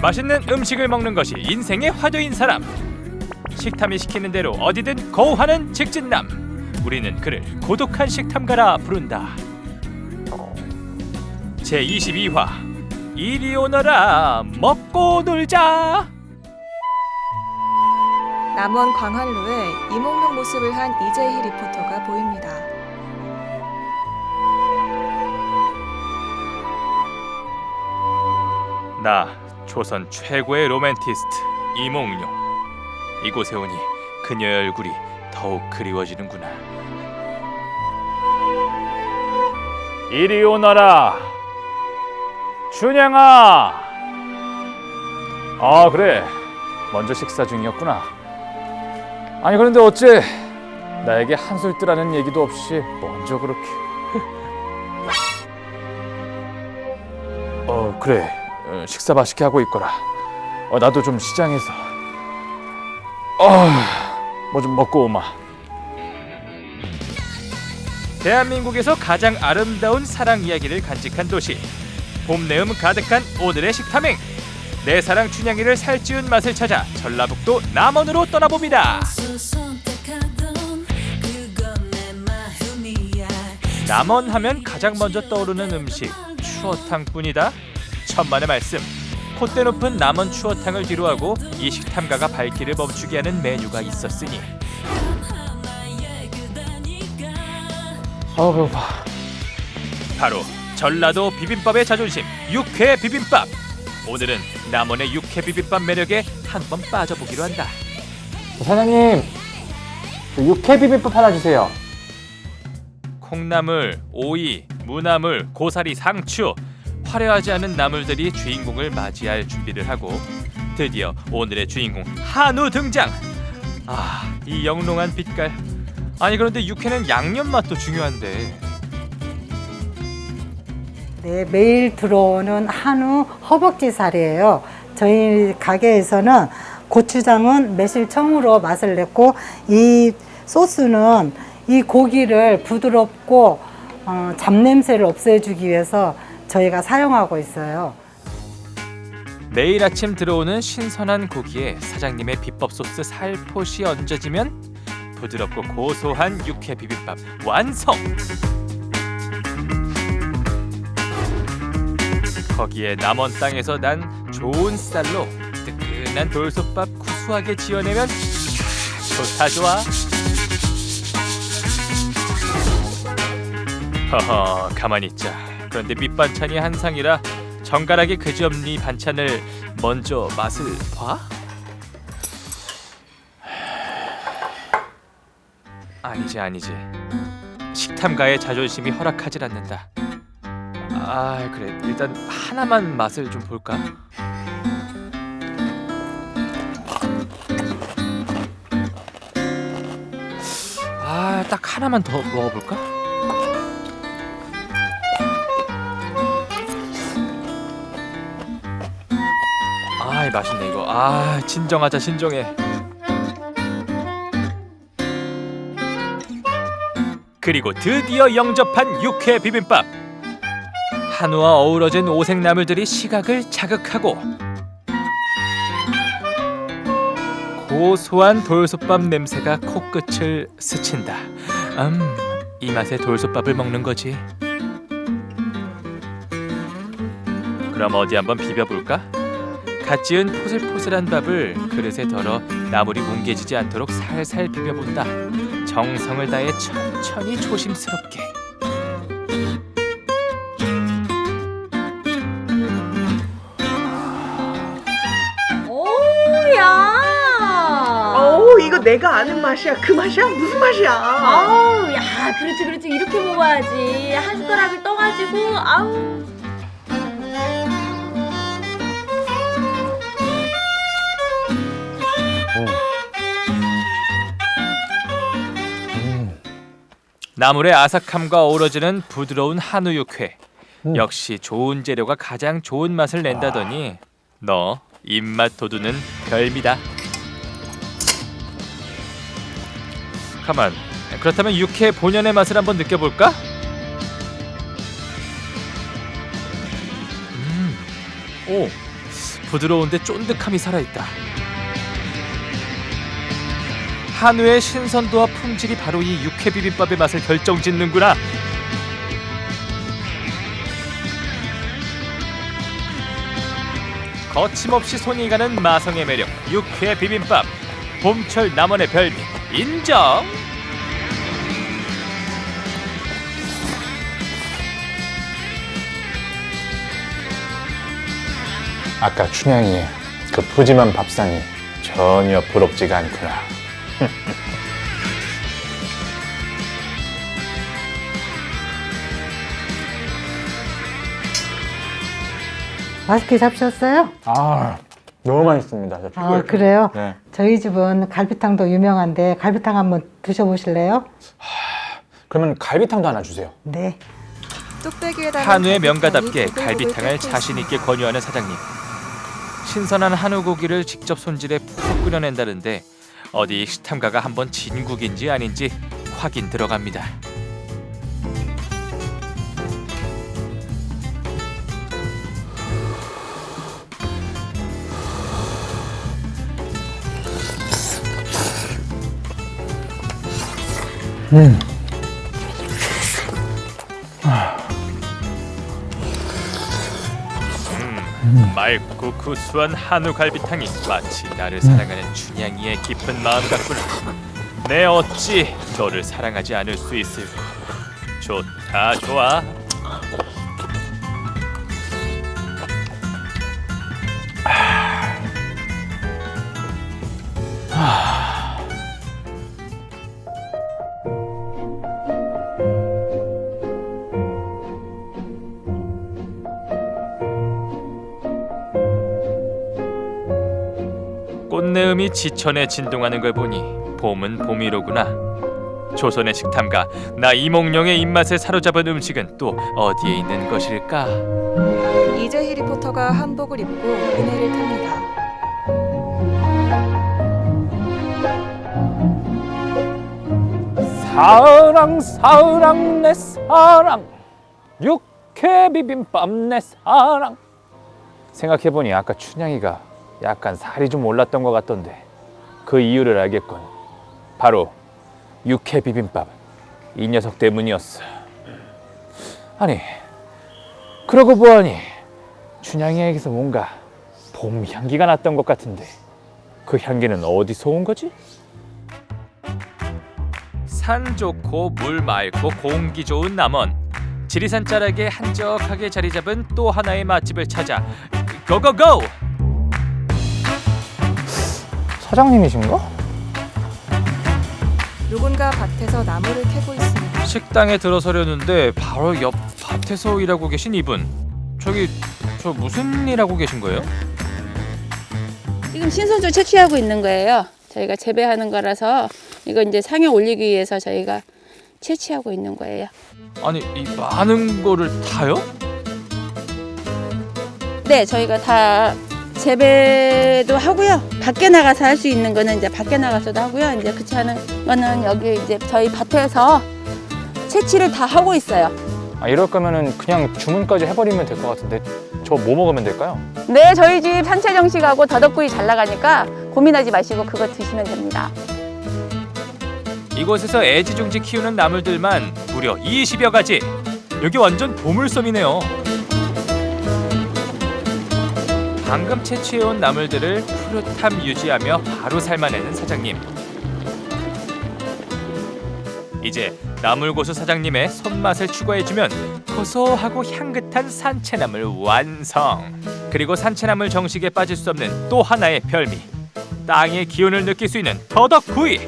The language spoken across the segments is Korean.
맛있는 음식을 먹는 것이 인생의 화두인 사람. 식탐이 시키는 대로 어디든 거우하는 직진남. 우리는 그를 고독한 식탐가라 부른다. 제 22화 이리 오너라 먹고 놀자. 남원 광활로에 이목록 모습을 한 이재희 리포터가 보입니다. 나 조선 최고의 로맨티스트 이몽룡. 이곳에 오니 그녀의 얼굴이 더욱 그리워지는구나. 이리 오너라, 춘향아. 아 그래, 먼저 식사 중이었구나. 아니 그런데 어째 나에게 한술 뜨라는 얘기도 없이 먼저 그렇게. 어 그래, 어, 식사 맛있게 하고 있거라. 어, 나도 좀 시장에서. 어 뭐 좀 먹고 오마. 대한민국에서 가장 아름다운 사랑 이야기를 간직한 도시 봄내음 가득한 오늘의 식탐행 내 사랑 춘향이를 살찌운 맛을 찾아 전라북도 남원으로 떠나봅니다 남원 하면 가장 먼저 떠오르는 음식 추어탕뿐이다 천만의 말씀. 콧대 높은 남원 추어탕을 뒤로하고 이 식탐가가 발길을 멈추게 하는 메뉴가 있었으니. 아 배고파 바로 전라도 비빔밥의 자존심 육회 비빔밥. 오늘은 남원의 육회 비빔밥 매력에 한 번 빠져보기로 한다. 사장님, 그 육회 비빔밥 하나 주세요. 콩나물, 오이, 무나물, 고사리, 상추 화려하지 않은 나물들이 주인공을 맞이할 준비를 하고 드디어 오늘의 주인공 한우 등장. 아 이 영롱한 빛깔. 아니 그런데 육회는 양념 맛도 중요한데. 네, 매일 들어오는 한우 허벅지 살이에요. 저희 가게에서는 고추장은 매실 청으로 맛을 냈고 이 소스는 이 고기를 부드럽고 어, 잡냄새를 없애주기 위해서 저희가 사용하고 있어요. 매일 아침 들어오는 신선한 고기에 사장님의 비법 소스 살포시 얹어지면 부드럽고 고소한 육회 비빔밥 완성. 거기에 남원 땅에서 난 좋은 쌀로 뜨끈한 돌솥밥 구수하게 지어내면 좋다 좋아. 허허 가만히 있자. 그런데 밑반찬이 한상이라 정갈하게 그지없니 반찬을 먼저 맛을 봐? 아니지 아니지 식탐가의 자존심이 허락하질 않는다 아 그래 일단 하나만 맛을 좀 볼까? 아 딱 하나만 더 먹어볼까? 아 맛있네 이거. 아 진정하자 진정해. 그리고 드디어 영접한 육회 비빔밥. 한우와 어우러진 오색나물들이 시각을 자극하고 고소한 돌솥밥 냄새가 코끝을 스친다. 음, 이 맛에 돌솥밥을 먹는 거지. 그럼 어디 한번 비벼볼까? 갓 지은 포슬포슬한 밥을 그릇에 덜어 나물이 뭉개지지 않도록 살살 비벼본다. 정성을 다해 천천히 조심스럽게. 오야. 어우 이거 내가 아는 맛이야 그 맛이야 무슨 맛이야 아우, 야, 그렇지, 그렇지. 이렇게 먹어야지. 한 숟가락을 떠가지고, 아우. 나물의 아삭함과 어우러지는 부드러운 한우 육회. 역시 좋은 재료가 가장 좋은 맛을 낸다더니 너 입맛 돋우는 별미다. 가만. 그렇다면 육회 본연의 맛을 한번 느껴볼까? 음, 오, 부드러운데 쫀득함이 살아있다. 한우의 신선도와 품질이 바로 이 육회 비빔밥의 맛을 결정짓는구나. 거침없이 손이 가는 마성의 매력 육회 비빔밥 봄철 남원의 별미 인정. 아까 춘향이의 그 푸짐한 밥상이 전혀 부럽지가 않구나. 맛있게 잡수셨어요? 아, 너무 맛있습니다. 저 아, 최고예요. 그래요? 네. 저희 집은 갈비탕도 유명한데 갈비탕 한번 드셔보실래요? 그러면 갈비탕도 하나 주세요. 네. 뚝배기에 한우의 명가답게 갈비탕을 자신 있게. 권유하는 사장님. 신선한 한우 고기를 직접 손질해 푹 끓여낸다는데 어디 식탐가가 한번 진국인지 아닌지 확인 들어갑니다. 음, 맑고 구수한 한우 갈비탕이 마치 나를 사랑하는 춘향이의 깊은 마음 같구나. 내 어찌 너를 사랑하지 않을 수 있을까? 좋다 좋아. 꽃 이 지천에 진동하는 걸 보니 봄은 봄이로구나. 조선의 식탐가 나 이몽룡의 입맛에 사로잡은 음식은 또 어디에 있는 것일까? 이재희 리포터가 한복을 입고 그네를 탑니다. 사랑 사랑 내 사랑 육회 비빔밥 내 사랑 생각해보니 아까 춘향이가 약간 살이 좀 올랐던 것 같던데 그 이유를 알겠군 바로 육회 비빔밥 이 녀석 때문이었어 아니 그러고 보아니 춘향이에게서 뭔가 봄 향기가 났던 것 같은데 그 향기는 어디서 온 거지? 산 좋고 물 맑고 공기 좋은 남원. 지리산 자락에 한적하게 자리 잡은 또 하나의 맛집을 찾아 고고고! 사장님이신가? 누군가 밭에서 나무를 캐고 있습니다. 식당에 들어서려는데 바로 옆 밭에서 일하고 계신 이분. 저기 저 무슨 일 하고 계신 거예요? 지금 신선주 채취하고 있는 거예요. 저희가 재배하는 거라서 이거 이제 상에 올리기 위해서 저희가 채취하고 있는 거예요. 아니 이 많은 거를 타요? 네, 저희가 다 재배도 하고요. 밖에 나가서 할 수 있는 거는 이제 밖에 나가서도 하고요. 이제 그렇지 않은 거는 여기 이제 저희 밭에서 채취를 다 하고 있어요. 아, 이럴 거면은 그냥 주문까지 해버리면 될 것 같은데 저 뭐 먹으면 될까요? 네, 저희 집 산채 정식하고 더덕구이 잘 나가니까 고민하지 마시고 그거 드시면 됩니다. 이곳에서 애지중지 키우는 나물들만 무려 20여 가지. 여기 완전 보물섬이네요. 방금 채취해온 나물들을 푸릇함 유지하며 바로 삶아내는 사장님. 이제 나물고수 사장님의 손맛을 추가해주면 고소하고 향긋한 산채나물 완성. 그리고 산채나물 정식에 빠질 수 없는 또 하나의 별미. 땅의 기운을 느낄 수 있는 더덕구이.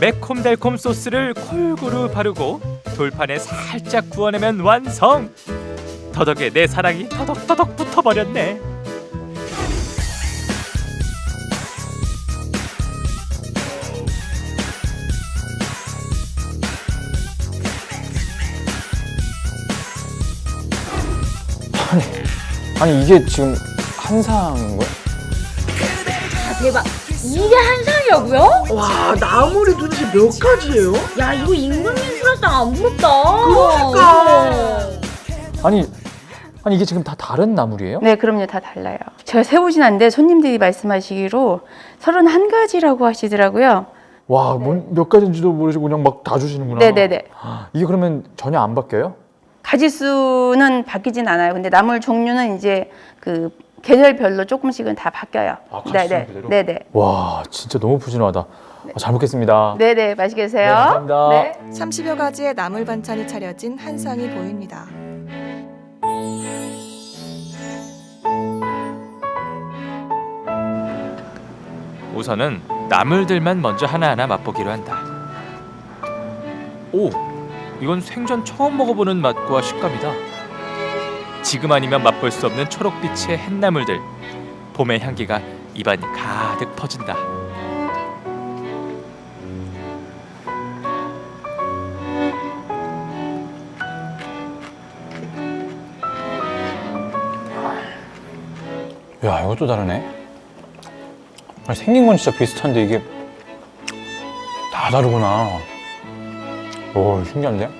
매콤달콤 소스를 골고루 바르고 돌판에 살짝 구워내면 완성. 더덕에 내 사랑이 더덕더덕 붙어버렸네. 아니 이게 지금 한상인 거야? 아, 대박. 이게 한상이라고요? 와 나물이 도대체 몇 가지예요? 야 이거 임금님 수라상 안 부럽다. 그러니까. 아니 아니 이게 지금 다 다른 나물이에요? 네, 그럼요. 다 달라요. 제가 세보진 않는데 손님들이 말씀하시기로 31가지라고 하시더라고요. 와, 뭔, 몇 가지인지도 모르시고 그냥 막 다 주시는구나. 네, 네, 네. 이게 그러면 전혀 안 바뀌어요? 가지수는 바뀌진 않아요. 근데 나물 종류는 이제 그 계절별로 조금씩은 다 바뀌어요. 아, 가지수는 네네. 그대로? 네네. 와, 진짜 너무 푸짐하다. 아, 잘 먹겠습니다. 네네. 맛있게 드세요. 네, 감사합니다. 네. 30여 가지의 나물 반찬이 차려진 한 상이 보입니다. 우선은 나물들만 먼저 하나하나 맛보기로 한다. 오, 이건 생전 처음 먹어보는 맛과 식감이다. 지금 아니면 맛볼 수 없는 초록빛의 햇나물들. 봄의 향기가 입안이 가득 퍼진다. 야, 이것도 다르네. 아니, 생긴 건 진짜 비슷한데 이게 다 다르구나. 오, 신기한데?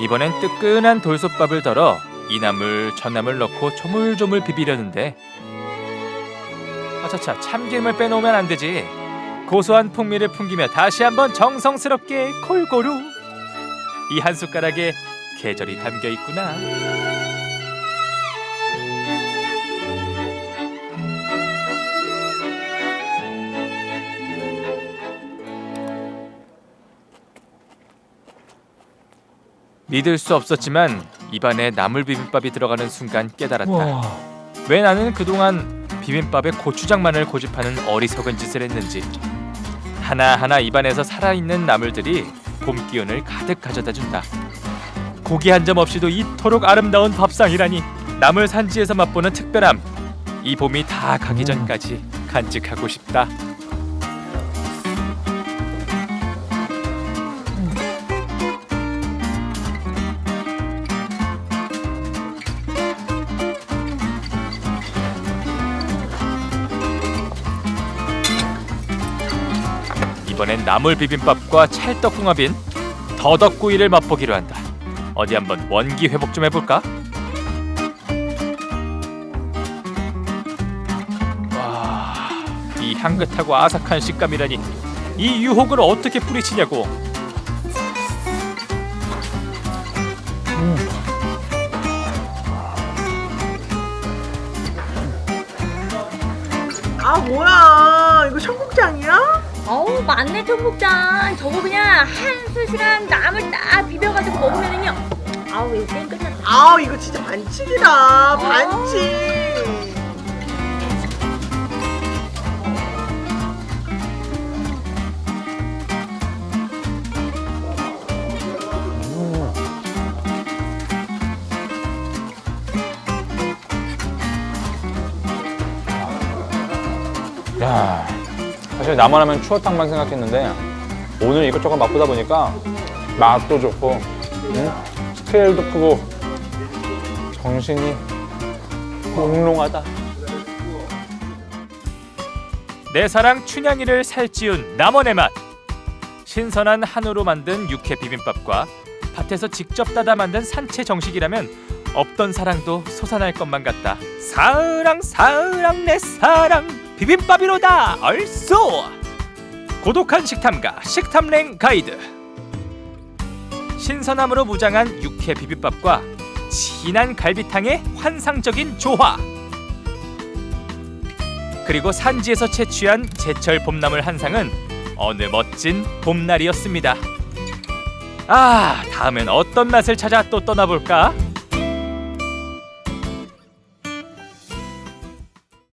이번엔 뜨끈한 돌솥밥을 덜어 이 나물 저 나물 넣고 조물조물 비비려는데 아차차 참기름을 빼놓으면 안 되지 고소한 풍미를 풍기며 다시 한번 정성스럽게 골고루 이 한 숟가락에 계절이 담겨 있구나 믿을 수 없었지만 입안에 나물 비빔밥이 들어가는 순간 깨달았다. 와, 왜 나는 그동안 비빔밥에 고추장만을 고집하는 어리석은 짓을 했는지 하나하나 입안에서 살아있는 나물들이 봄 기운을 가득 가져다 준다. 고기 한 점 없이도 이토록 아름다운 밥상이라니 나물 산지에서 맛보는 특별함. 이 봄이 다 가기 전까지 간직하고 싶다. 이번엔 나물 비빔밥과 찰떡궁합인 더덕구이를 맛보기로 한다. 어디 한번 원기 회복 좀 해볼까? 와, 이 향긋하고 아삭한 식감이라니 이 유혹을 어떻게 뿌리치냐고. 아 뭐야 이거 청국장이야? 어우 맞네 청국장. 저거 그냥 한 수시간 나물 딱 비벼가지고 먹으면은요. 아우 이거 게임 끝났다. 아 이거 진짜 반칙이다 반칙 야, 사실 나만 하면 추어탕만 생각했는데 오늘 이것저것 맛보다 보니까 맛도 좋고 응? 스케일도 크고 정신이 몽롱하다. 내 사랑 춘향이를 살찌운 남원의 맛 신선한 한우로 만든 육회 비빔밥과 밭에서 직접 따다 만든 산채 정식이라면 없던 사랑도 솟아날 것만 같다. 사랑 사랑 내 사랑. 비빔밥이로다. 얼쏘 고독한 식탐가 식탐랭 가이드. 신선함으로 무장한 육회 비빔밥과 진한 갈비탕의 환상적인 조화. 그리고 산지에서 채취한 제철 봄나물 한 상은 어느 멋진 봄날이었습니다. 아, 다음엔 어떤 맛을 찾아 또 떠나볼까?